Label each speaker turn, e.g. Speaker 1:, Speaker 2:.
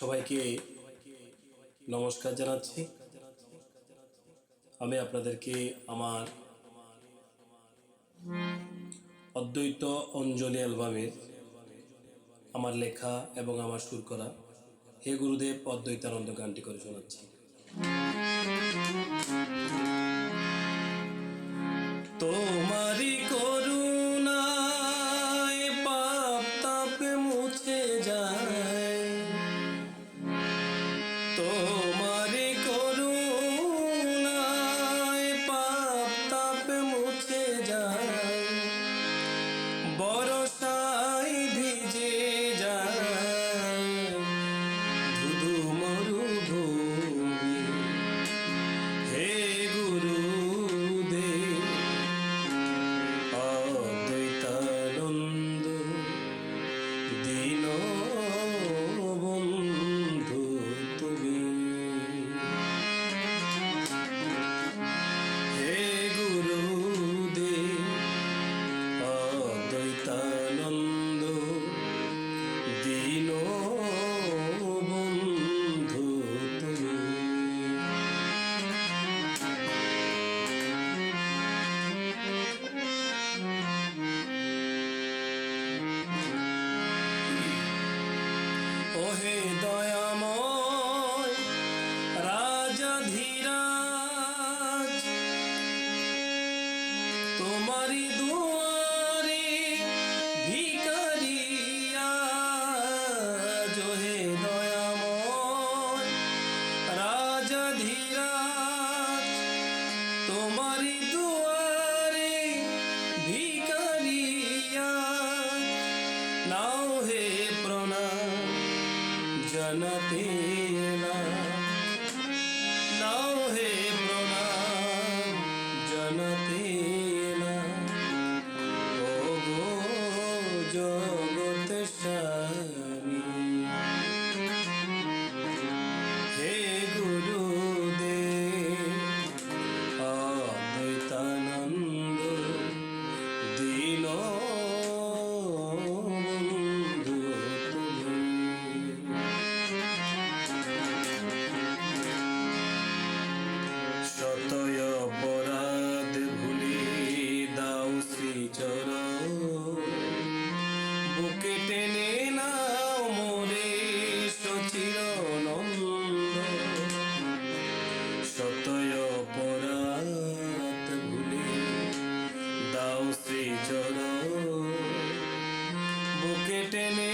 Speaker 1: সবাইকে নমস্কার জানাচ্ছি। আমি আপনাদেরকে আমার অদ্বৈত অঞ্জলি অ্যালবামের আমার লেখা এবং আমার সুর করা হে গুরুদেব অদ্বৈতানন্দ গানটি করে শোনাচ্ছি। ওহে দয়াময় রাজা ধীরাজ তোমারি দুয়ারে ভিকারিয়া জোহে দয়াময় রাজা ধীরাজ তোমারি দুয়ারে ভিকারিয়া নাও হে প্রণাম। ಕ್ಷಣತೀಲ বুকে টেনে নাও মোরে সচির নন্দ সতয় অপরাধ ভুলে দাও শ্রী জড় বুকে টেনে